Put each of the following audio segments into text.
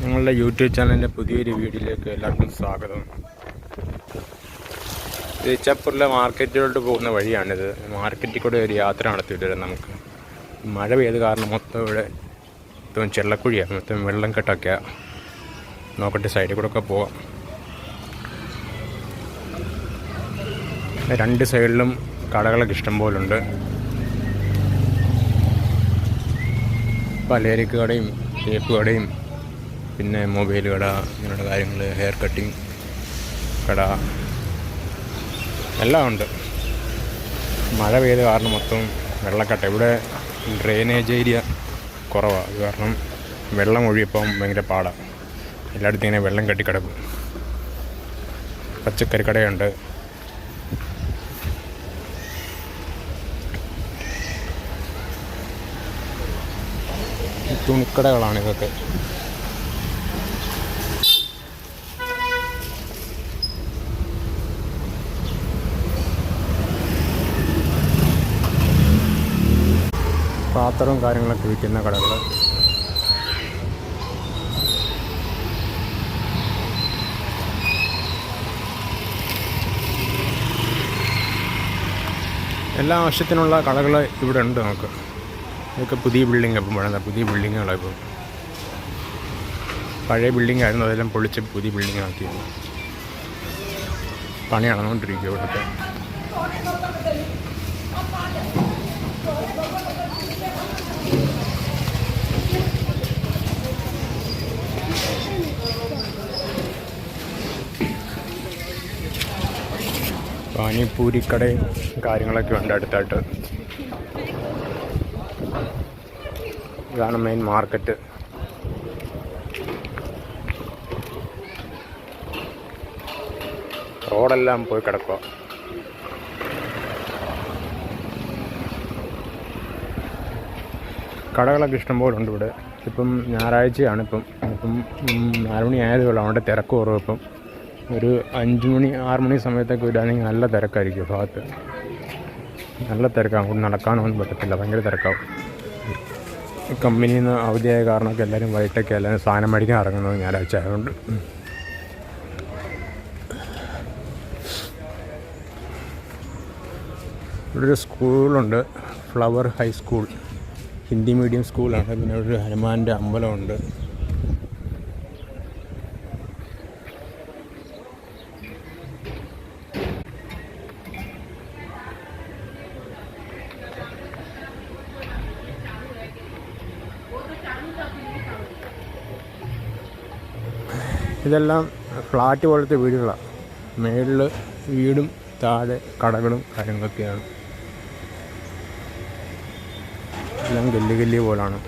ഞങ്ങളുടെ യൂട്യൂബ് ചാനലിന്റെ പുതിയൊരു വീഡിയോയിലേക്ക് എല്ലാവർക്കും സ്വാഗതം. ഇത് ഇച്ചപ്പൂരിലെ മാർക്കറ്റിലോട്ട് പോകുന്ന വഴിയാണിത്. മാർക്കറ്റിൽ കൂടെ ഒരു യാത്ര നടത്തിയിട്ട് നമുക്ക്. മഴ പെയ്ത് കാരണം മൊത്തം ഇവിടെ മൊത്തം ചെള്ളക്കുഴിയാണ് മൊത്തം വെള്ളം കെട്ടൊക്കെയാണ് നോക്കട്ടെ സൈഡിൽ കൂടെ ഒക്കെ പോവാം. രണ്ട് സൈഡിലും കടകളൊക്കെ ഇഷ്ടംപോലുണ്ട് പലചരക്ക് കടയും തേപ്പ് കടയും പിന്നെ മൊബൈൽ കട ഇങ്ങനെയുള്ള കാര്യങ്ങൾ ഹെയർ കട്ടിങ് കട എല്ലാം ഉണ്ട്. മഴ പെയ്ത് കാരണം മൊത്തം വെള്ളക്കെട്ട. ഇവിടെ ഡ്രെയിനേജ് ഏരിയ കുറവാണ് അത് കാരണം വെള്ളം ഒഴിയപ്പം ഭയങ്കര പാടാണ് എല്ലായിടത്തും ഇങ്ങനെ വെള്ളം കെട്ടിക്കിടക്കും. പച്ചക്കറി കടയുണ്ട്. തുണിക്കടകളാണ് ഇതൊക്കെ. പാത്രവും കാര്യങ്ങളൊക്കെ വിൽക്കുന്ന കടകൾ എല്ലാ ആവശ്യത്തിനുള്ള കടകൾ ഇവിടെ ഉണ്ട് നമുക്ക്. ഇതൊക്കെ പുതിയ ബിൽഡിംഗ് ഇപ്പം പണിത പുതിയ ബിൽഡിങ്ങുകളാണ് ഇപ്പോൾ പഴയ ബിൽഡിംഗ് ആയിരുന്നു. അതെല്ലാം പൊളിച്ച് പുതിയ ബിൽഡിംഗ് ആക്കിയത്. പണി നടന്നുകൊണ്ടിരിക്കുക ഇവിടുത്തെ. പാനിപ്പൂരിക്കടയും കാര്യങ്ങളൊക്കെ ഉണ്ട് അടുത്തായിട്ട്. ഇതാണ് മെയിൻ മാർക്കറ്റ് റോഡെല്ലാം പോയി കിടക്കുക. കടകളൊക്കെ ഇഷ്ടംപോലെ ഉണ്ട് ഇവിടെ. ഇപ്പം ഞായറാഴ്ചയാണ് ഇപ്പം. ഇപ്പം നാലുമണി നാല് മണി ആയതുകൊണ്ട് അവിടെ തിരക്ക് കുറവ് ഇപ്പം. ഒരു അഞ്ച് മണി ആറ് മണി സമയത്തൊക്കെ വരികയാണെങ്കിൽ നല്ല തിരക്കായിരിക്കും ഭാഗത്ത്. നല്ല തിരക്കാണ് അങ്ങോട്ട് നടക്കാനൊന്നും പറ്റത്തില്ല ഭയങ്കര തിരക്കാവും. കമ്പനിയിൽ നിന്ന് അവധിയായ കാരണമൊക്കെ എല്ലാവരും വൈകിട്ടൊക്കെ എല്ലാവരും സാധനം മേടിക്കാൻ ഇറങ്ങുന്നത് ഞായറാഴ്ച ആയതുകൊണ്ട്. ഇവിടെ ഒരു സ്കൂളുണ്ട് ഫ്ലവർ ഹൈസ്കൂൾ. ഹിന്ദി മീഡിയം സ്കൂളാണ് പിന്നെ ഒരു ഹനുമാന്റെ അമ്പലമുണ്ട്. ഇതെല്ലാം ഫ്ലാറ്റ് പോലത്തെ വീടുകളാണ് മേളിൽ വീടും താഴെ കടകളും കാര്യങ്ങളൊക്കെയാണ്. എല്ലാം ഗല്ലി ഗല്ലി പോലാണ്.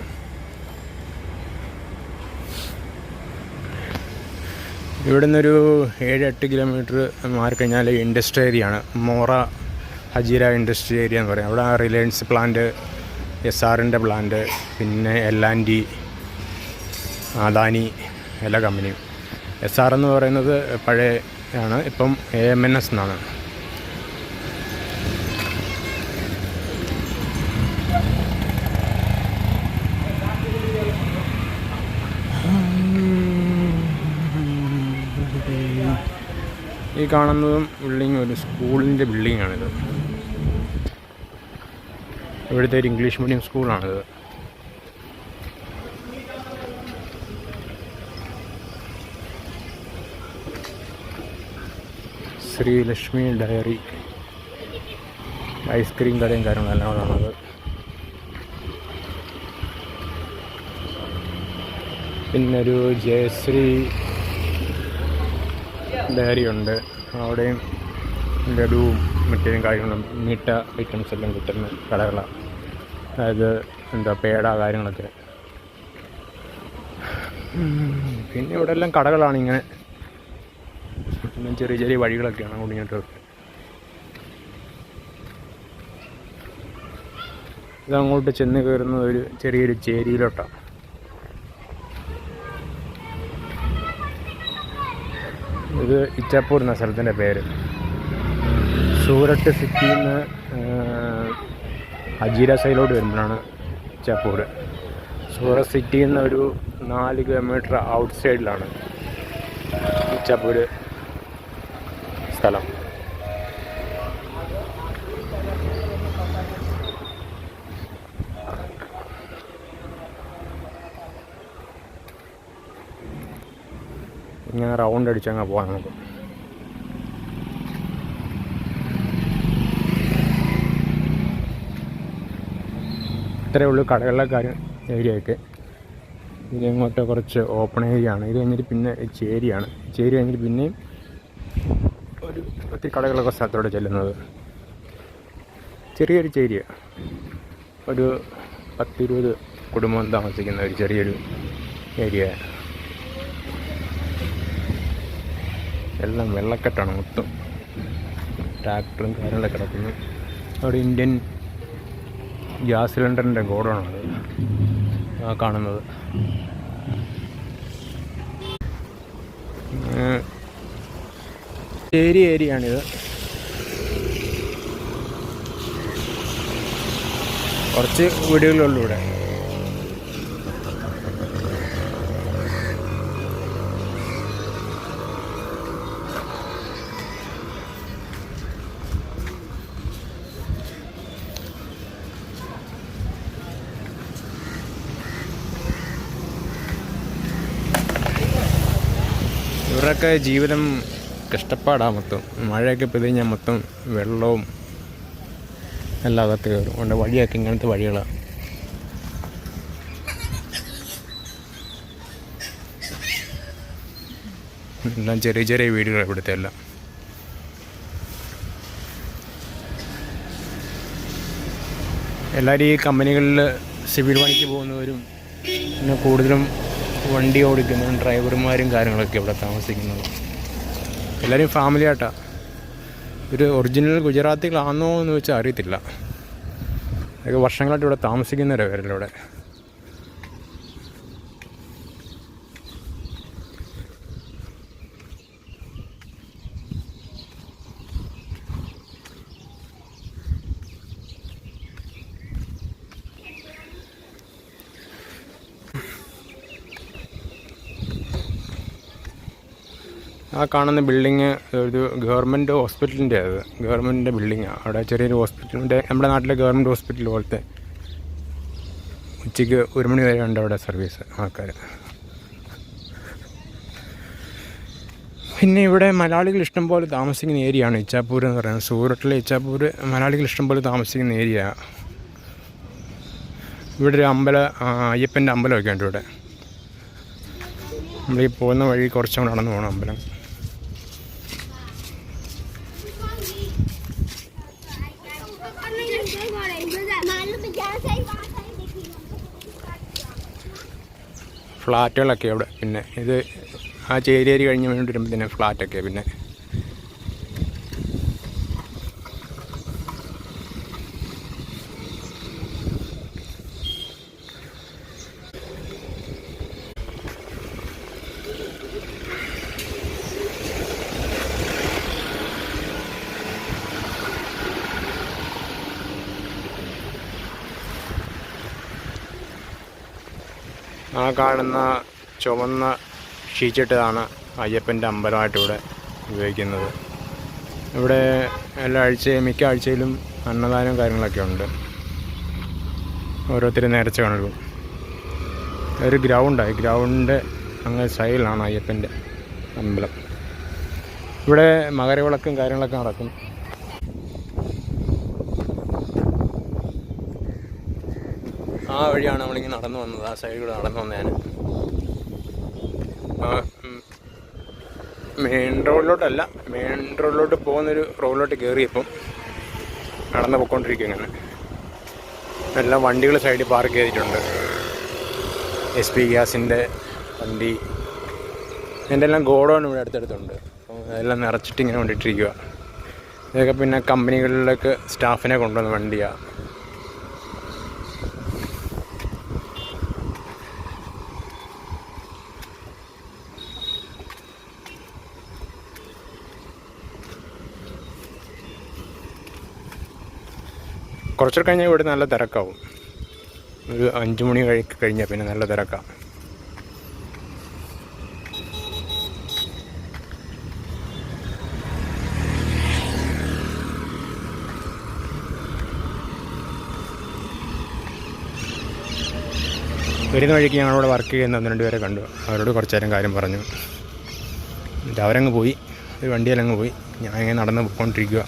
ഇവിടെ നിന്നൊരു ഏഴ് എട്ട് കിലോമീറ്റർ മാറിക്കഴിഞ്ഞാൽ ഇൻഡസ്ട്രി ഏരിയ ആണ് മോറ ഹജീര ഇൻഡസ്ട്രി ഏരിയ എന്ന് പറയും. അവിടെ റിലയൻസ് പ്ലാന്റ് എസ് ആറിന്റെ പ്ലാന്റ് പിന്നെ എൽ ആൻഡ് അദാനി എല്ലാ കമ്പനിയും. എസ് ആർ എന്ന് പറയുന്നത് പഴയ ആണ്. ഇപ്പം എ എം എൻ എസ് എന്നാണ്. ഈ കാണുന്നതും ബിൽഡിംഗ് ഒരു സ്കൂളിന്റെ ബിൽഡിങ്ങാണിത് ഇവിടുത്തെ ഒരു ഇംഗ്ലീഷ് മീഡിയം സ്കൂളാണിത് ശ്രീലക്ഷ്മി ഡയറി. ഐസ്ക്രീം കടയും കാര്യങ്ങളെല്ലാം ഉള്ളത്. പിന്നൊരു ജയശ്രീ ഡയറി ഉണ്ട്. അവിടെയും ലഡുവും മറ്റേതും കാര്യങ്ങളും മീട്ട ഐറ്റംസ് എല്ലാം കിട്ടുന്ന കടകളാണ്. അതായത് എന്താ പേട കാര്യങ്ങളൊക്കെ. പിന്നെ ഇവിടെ എല്ലാം കടകളാണ് ഇങ്ങനെ. പിന്നെ ചെറിയ ചെറിയ വഴികളൊക്കെയാണ് അങ്ങോട്ട് ഇങ്ങോട്ടൊക്കെ ഇതങ്ങോട്ട് ചെന്ന് കയറുന്നത് ഒരു ചെറിയൊരു ചേരിയിലോട്ടാണ് ഇത് ഇച്ചാപ്പൂർ എന്ന സ്ഥലത്തിന്റെ പേര്. സൂററ്റ് സിറ്റിയിൽ നിന്ന് അജീര സൈഡിലോട്ട് വരുമ്പോഴാണ് ഇച്ചാപ്പൂർ സൂറത്ത് സിറ്റിയിൽ നിന്ന് ഒരു നാല് കിലോമീറ്റർ ഔട്ട് സൈഡിലാണ് ഇച്ചാപ്പൂര് സ്ഥലം ഇങ്ങനെ റൗണ്ട് അടിച്ചങ്ങ് പോകാം നമുക്ക്. ഇത്രയേ ഉള്ളൂ കടകളിലെ കാര്യം ഏരിയയൊക്കെ ഇത് ഇങ്ങോട്ട് കുറച്ച് ഓപ്പൺ ഏരിയ ആണ്. ഇത് കഴിഞ്ഞിട്ട് പിന്നെ ചേരിയാണ്. ചേരി കഴിഞ്ഞിട്ട് പിന്നെയും ഒത്തിരി കടകളൊക്കെ സ്ഥലത്തോടെ ചെല്ലുന്നത്. ചെറിയൊരു ചേരിയ. ഒരു പത്തിരുപത് കുടുംബം താമസിക്കുന്ന ഒരു ചെറിയൊരു ഏരിയ. എല്ലാം വെള്ളക്കെട്ടാണ് മൊത്തം. ട്രാക്ടറും കാര്യങ്ങളൊക്കെ കിടക്കുന്നു. അവിടെ ഇന്ത്യൻ ഗ്യാസ് സിലിണ്ടറിന്റെ ഗോഡൗണാണ് കാണുന്നത്. ഏരിയ ഏരിയയാണിത്. കുറച്ച് വീടുകളുള്ളൂ ഇവിടെ. ഇവരുടെയൊക്കെ ജീവിതം കഷ്ടപ്പാടാണ് മൊത്തം. മഴയൊക്കെ പെയ്ത് കഴിഞ്ഞാൽ മൊത്തം വെള്ളവും എല്ലാം അകത്ത് കയറും അതുകൊണ്ട് വഴിയൊക്കെ ഇങ്ങനത്തെ വഴികളാണ് എല്ലാം ചെറിയ ചെറിയ വീടുകൾ ഇവിടുത്തെ എല്ലാം. എല്ലാവരും ഈ കമ്പനികളിൽ സിവിൽ പണിക്ക് പോകുന്നവരും പിന്നെ കൂടുതലും വണ്ടി ഓടിക്കുന്നതും ഡ്രൈവർമാരും കാര്യങ്ങളൊക്കെ ഇവിടെ താമസിക്കുന്നത്. എല്ലാവരും ഫാമിലി ആയിട്ടാണ് ഒരു ഒറിജിനൽ ഗുജറാത്തികളാണോ എന്ന് വെച്ചാൽ അറിയത്തില്ല. അതൊക്കെ വർഷങ്ങളായിട്ട് ഇവിടെ താമസിക്കുന്നവരെ ഇവരിലൂടെ. ആ കാണുന്ന ബിൽഡിങ് ഒരു ഗവൺമെന്റ് ഹോസ്പിറ്റലിന്റെ അത്. ഗവൺമെന്റിന്റെ ബിൽഡിങ്ങാണ് അവിടെ ചെറിയൊരു ഹോസ്പിറ്റലിന്റെ നമ്മുടെ നാട്ടിലെ ഗവൺമെന്റ് ഹോസ്പിറ്റൽ പോലത്തെ. ഉച്ചയ്ക്ക് ഒരു മണി വരെ ഉണ്ട് അവിടെ സർവീസ് ആൾക്കാർ പിന്നെ ഇവിടെ മലയാളികൾ ഇഷ്ടംപോലെ താമസിക്കുന്ന ഏരിയയാണ് ഇച്ചാപ്പൂർ എന്ന് പറയുന്നത്. സൂററ്റിലെ ഇച്ചാപ്പൂർ മലയാളികൾ ഇഷ്ടംപോലെ താമസിക്കുന്ന ഏരിയ ഇവിടെ ഒരു അമ്പല അയ്യപ്പന്റെ അമ്പലമൊക്കെ ഉണ്ട് ഇവിടെ. നമ്മൾ ഈ പോകുന്ന വഴി കുറച്ചും നടന്നു പോകണം അമ്പലം. ഫ്ലാറ്റുകളൊക്കെ അവിടെ. പിന്നെ ഇത് ആ ചേരിയേരി കഴിഞ്ഞ് വേണ്ടി വരുമ്പോൾ പിന്നെ ഫ്ലാറ്റൊക്കെ. പിന്നെ കാണുന്ന ചുവന്ന ഷീറ്റിട്ടതാണ് അയ്യപ്പന്റെ അമ്പലമായിട്ട് ഇവിടെ ഉപയോഗിക്കുന്നത്. ഇവിടെ എല്ലാ ആഴ്ചയും മിക്ക ആഴ്ചയിലും അന്നദാനവും കാര്യങ്ങളൊക്കെ ഉണ്ട്. ഓരോരുത്തർ നേർച്ച കാണും. ഒരു ഗ്രൗണ്ടായി ഗ്രൗണ്ട് അങ്ങ് സൈഡിലാണ് അയ്യപ്പന്റെ അമ്പലം. ഇവിടെ മകരവിളക്കും കാര്യങ്ങളൊക്കെ നടക്കും. ആ വഴിയാണ് നമ്മളിങ്ങനെ നടന്നു വന്നത്. ആ സൈഡിൽ കൂടെ നടന്നു വന്ന ഞാൻ മെയിൻ റോഡിലോട്ടല്ല മെയിൻ റോഡിലോട്ട് പോകുന്നൊരു റോഡിലോട്ട് കയറിയപ്പം നടന്നു പോയിക്കൊണ്ടിരിക്കും ഇങ്ങനെ എല്ലാം വണ്ടികൾ സൈഡിൽ പാർക്ക് ചെയ്തിട്ടുണ്ട്. എസ് പി ഗ്യാസിന്റെ വണ്ടി. എന്റെ എല്ലാം ഗോഡൗൺ ഇവിടെ അടുത്തടുത്തുണ്ട്. അപ്പോൾ അതെല്ലാം നിറച്ചിട്ട് ഇങ്ങനെ കൊണ്ടിട്ടിരിക്കുക ഇതൊക്കെ പിന്നെ കമ്പനികളിലൊക്കെ സ്റ്റാഫിനെ കൊണ്ടുവന്ന വണ്ടിയാണ് കുറച്ചുകൂടെ കഴിഞ്ഞാൽ ഇവിടെ നല്ല തിരക്കാവും. ഒരു അഞ്ച് മണി കഴി കഴിഞ്ഞാൽ പിന്നെ നല്ല തിരക്കാണ് വരുന്ന വഴിക്ക് ഞങ്ങളോട് വർക്ക് ചെയ്യുന്ന ഒന്ന് രണ്ടുപേരെ കണ്ടു. അവരോട് കുറച്ചു നേരം കാര്യം പറഞ്ഞു. എന്നിട്ട് അവരങ്ങ് പോയി. ഒരു വണ്ടിയിലങ്ങ് പോയി. ഞാൻ ഇങ്ങനെ നടന്ന് പോയിക്കൊണ്ടിരിക്കുക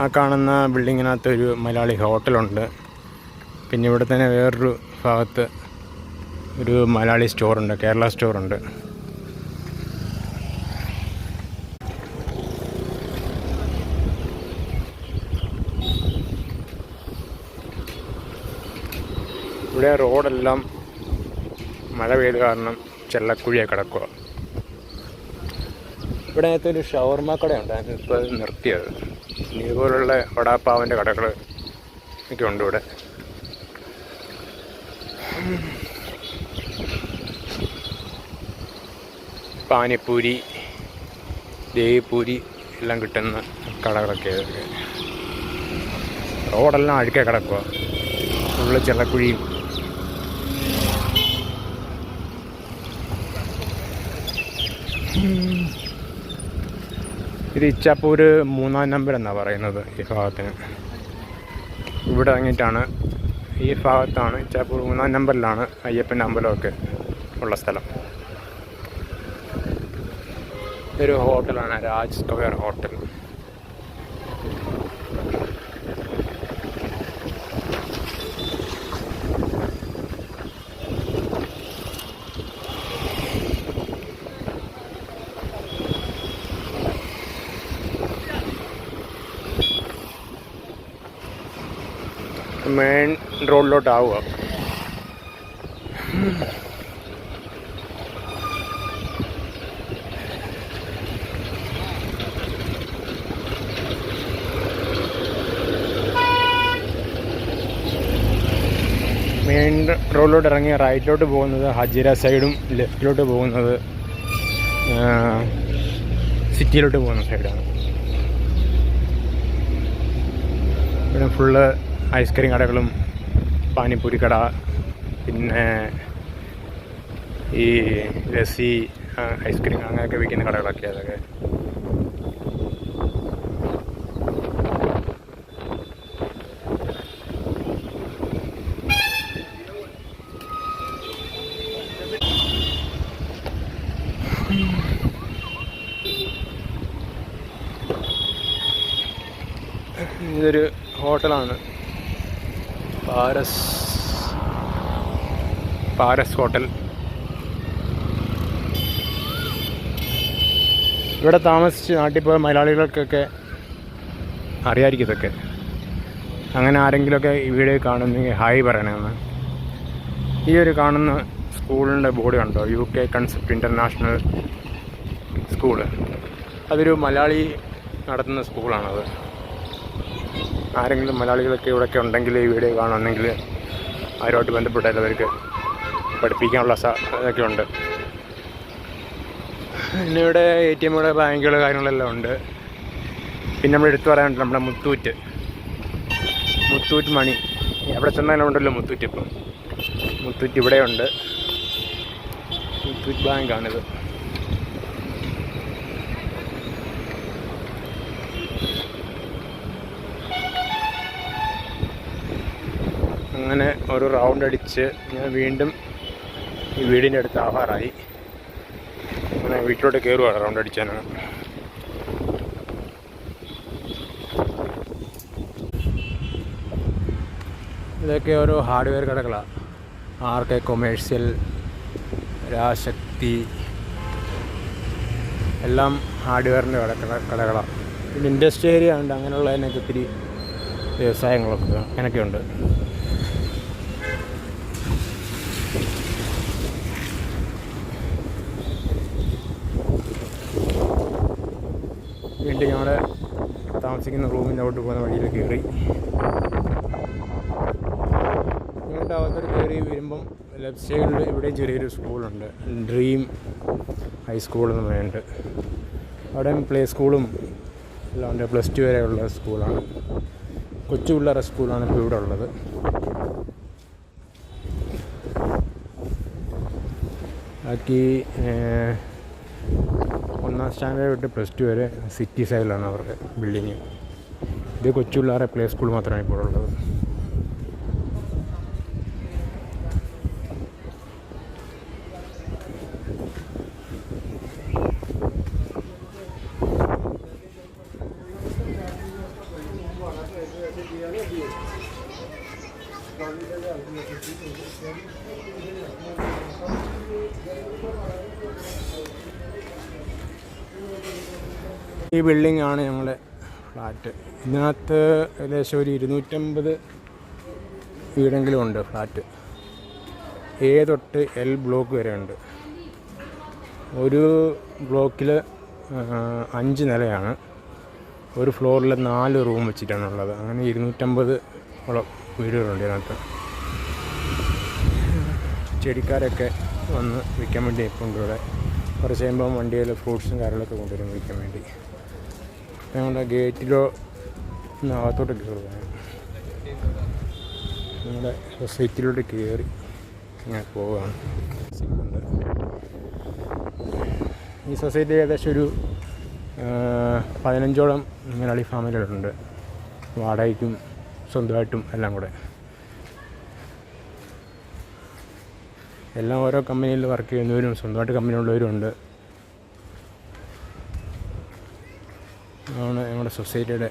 ആ കാണുന്ന ബിൽഡിങ്ങിനകത്ത് ഒരു മലയാളി ഹോട്ടലുണ്ട്. പിന്നെ ഇവിടെ തന്നെ വേറൊരു ഭാഗത്ത് ഒരു മലയാളി സ്റ്റോറുണ്ട് കേരള സ്റ്റോറുണ്ട്. ഇവിടെ റോഡെല്ലാം മഴ പെയ്ത് കാരണം ചെള്ളക്കുഴിയെ കിടക്കുക ഇവിടെ അകത്ത് ഒരു ഷവർമ കടയുണ്ട്. അത് നിർത്തിയത്. ഇതുപോലുള്ള വടാപ്പാവിന്റെ കടകൾ ഒക്കെ ഉണ്ട് ഇവിടെ. പാനിപ്പൂരി ദേവിപ്പൂരി എല്ലാം കിട്ടുന്ന കടകളൊക്കെ റോഡെല്ലാം അഴുക്കെ കിടക്കുക ഫുള്ള് ചെള്ളക്കുഴിയും. ഇത് ഇച്ചാപ്പൂര് മൂന്നാം നമ്പർ എന്നാണ് പറയുന്നത് ഈ ഭാഗത്തിന്. ഇവിടെ ഇറങ്ങിയിട്ടാണ് ഈ ഭാഗത്താണ് ഇച്ചാപ്പൂർ മൂന്നാം നമ്പറിലാണ് അയ്യപ്പന്റെ അമ്പലമൊക്കെ ഉള്ള സ്ഥലം. ഇതൊരു ഹോട്ടലാണ് രാജ് സ്ക്വയർ ഹോട്ടൽ മെയിൻ റോഡിലോട്ടാവുക മെയിൻ റോഡിലോട്ട് ഇറങ്ങി റൈറ്റിലോട്ട് പോകുന്നത് ഹജിര സൈഡും ലെഫ്റ്റിലോട്ട് പോകുന്നത് സിറ്റിയിലോട്ട് പോകുന്ന സൈഡാണ് ഇവിടെ ഫുള്ള് ഐസ്ക്രീം കടകളും പാനിപ്പൂരി കട പിന്നെ ഈ ലസ്സി ഐസ്ക്രീം അങ്ങനെയൊക്കെ വിൽക്കുന്ന കടകളൊക്കെ അതൊക്കെ. ഇതൊരു ഹോട്ടലാണ്. പാരസ് പാരസ് ഹോട്ടൽ. ഇവിടെ താമസിച്ച് നാട്ടിൽ പോയ മലയാളികൾക്കൊക്കെ അറിയാമായിരിക്കും ഇതൊക്കെ അങ്ങനെ ആരെങ്കിലുമൊക്കെ ഈ വീഡിയോ കാണുന്നെങ്കിൽ ഹായ് പറയണമെന്ന് ഈ ഒരു കാണുന്ന സ്കൂളിന്റെ ബോർഡ് കണ്ടോ? U K concept international school അതൊരു മലയാളി നടത്തുന്ന സ്കൂളാണത്. ആരെങ്കിലും മലയാളികളൊക്കെ ഇവിടെയൊക്കെ ഉണ്ടെങ്കിൽ ഈ വീഡിയോ കാണുമെന്നെങ്കിൽ അവരുമായിട്ട് ബന്ധപ്പെട്ടാൽ അവർക്ക് പഠിപ്പിക്കാനുള്ള ഇതൊക്കെ ഉണ്ട്. പിന്നെ ഇവിടെ എ ടി എമ്മുകൾ ബാങ്കുകൾ കാര്യങ്ങളെല്ലാം ഉണ്ട്. പിന്നെ നമ്മൾ എടുത്തു പറയാനുണ്ട് നമ്മുടെ മുത്തൂറ്റ്. മുത്തൂറ്റ് മണി. എവിടെ ചെന്നാലും ഉണ്ടല്ലോ മുത്തൂറ്റ് ഇപ്പം. മുത്തൂറ്റ് ഇവിടെയുണ്ട്. മുത്തൂറ്റ് ബാങ്കാണിത്. അങ്ങനെ ഒരു റൗണ്ട് അടിച്ച് ഞാൻ വീണ്ടും ഈ വീടിന്റെ അടുത്ത് ആവാറായി അങ്ങനെ വീട്ടിലോട്ട് കയറുവാണ് റൗണ്ട് അടിച്ചാണ് ഇതൊക്കെ ഓരോ ഹാർഡ്വെയർ കടകളാണ് ആർ കെ കൊമേഴ്സ്യൽ രാശക്തി എല്ലാം ഹാർഡ്വെയറിന്റെ കട കടകളാണ് പിന്നെ ഇൻഡസ്ട്രി ഏരിയ ഉണ്ട് അങ്ങനെയുള്ളതിനൊക്കെ ഒത്തിരി വ്യവസായങ്ങളൊക്കെ അങ്ങനെയൊക്കെ ഉണ്ട് വീണ്ടും ഞങ്ങളുടെ താമസിക്കുന്ന റൂമിന്റെ അവിടെ പോകുന്ന വഴിയിൽ കയറി. ഇങ്ങോട്ട് അകത്തോട്ട് കയറി വരുമ്പം ലെഫ്റ്റ് സൈഡിൽ ഇവിടെയും ചെറിയൊരു സ്കൂളുണ്ട്. ഡ്രീം ഹൈസ്കൂൾ എന്ന് പറയുന്നുണ്ട് അവിടെ പ്ലേ സ്കൂളും എല്ലാം ഉണ്ട്. പ്ലസ് ടു വരെയുള്ള സ്കൂളാണ്. കൊച്ചു പിള്ളേരുടെ സ്കൂളാണ് ഇപ്പോൾ ഇവിടെ ഉള്ളത്. ബാക്കി ഒന്നാം സ്റ്റാൻഡേർഡ് തൊട്ട് പ്ലസ് ടു വരെ സിറ്റി സൈഡിലാണ് അവരുടെ ബിൽഡിങ്. ഇത് കൊച്ചു പ്ലേ സ്കൂൾ മാത്രമാണ് ഇപ്പോൾ ഉള്ളത്. ഈ ബിൽഡിംഗ് ആണ് ഞങ്ങളുടെ ഫ്ലാറ്റ് ഇതിനകത്ത് ഏകദേശം ഒരു ഇരുന്നൂറ്റമ്പത് വീടെങ്കിലും ഉണ്ട് ഫ്ലാറ്റ് എ തൊട്ട് എൽ ബ്ലോക്ക് വരെ ഉണ്ട്. ഒരു ബ്ലോക്കിൽ അഞ്ച് നിലയാണ്. ഒരു ഫ്ലോറിൽ നാല് റൂം വെച്ചിട്ടാണുള്ളത് അങ്ങനെ ഇരുന്നൂറ്റമ്പത് ഓളം വീടുകളുണ്ട് ഇതിനകത്ത്. ചെടിക്കാരൊക്കെ വന്ന് വിൽക്കാൻ വേണ്ടി നിൽപ്പുണ്ട് ഇവിടെ. കുറച്ച് കഴിയുമ്പം വണ്ടിയിൽ ഫ്രൂട്ട്സും കാര്യങ്ങളൊക്കെ കൊണ്ടുവരും വിൽക്കാൻ വേണ്ടി. ഞങ്ങളുടെ ഗേറ്റിലോ ഒന്ന് അകത്തോട്ട് കയറുക. ഞങ്ങളുടെ സൊസൈറ്റിയിലോട്ട് കയറി ഞാൻ പോവുകയാണ്. ഈ സൊസൈറ്റി ഏകദേശം ഒരു പതിനഞ്ചോളം മലയാളി ഫാമിലികളുണ്ട്. വാടകയ്ക്കും സ്വന്തമായിട്ടും എല്ലാം കൂടെ. എല്ലാം ഓരോ കമ്പനിയിൽ വർക്ക് ചെയ്യുന്നവരും സ്വന്തമായിട്ട് കമ്പനി ഉള്ളവരും ഉണ്ട്. ആണ് ഞങ്ങളുടെ സൊസൈറ്റിയുടെ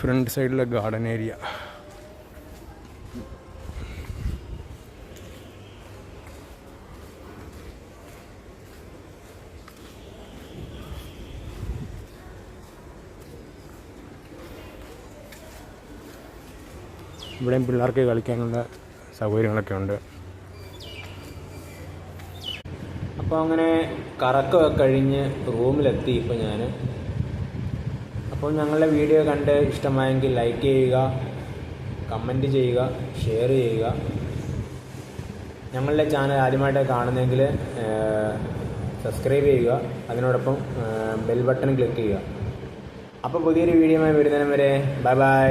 ഫ്രണ്ട് സൈഡിലെ ഗാർഡൻ ഏരിയ. ഇവിടെയും പിള്ളേർക്ക് കളിക്കാനുള്ള സൗകര്യങ്ങളൊക്കെ ഉണ്ട്. അപ്പോൾ അങ്ങനെ കറക്കമൊക്കെ കഴിഞ്ഞ് റൂമിലെത്തി ഇപ്പോൾ ഞാൻ അപ്പോൾ ഞങ്ങളുടെ വീഡിയോ കണ്ട് ഇഷ്ടമായെങ്കിൽ ലൈക്ക് ചെയ്യുക കമന്റ് ചെയ്യുക ഷെയർ ചെയ്യുക. ഞങ്ങളുടെ ചാനൽ ആദ്യമായിട്ട് കാണുന്നെങ്കിൽ സബ്സ്ക്രൈബ് ചെയ്യുക. അതിനോടൊപ്പം ബെൽ ബട്ടൺ ക്ലിക്ക് ചെയ്യുക. അപ്പോൾ പുതിയൊരു വീഡിയോയുമായി വരുന്നതിന് വരെ ബൈ ബൈ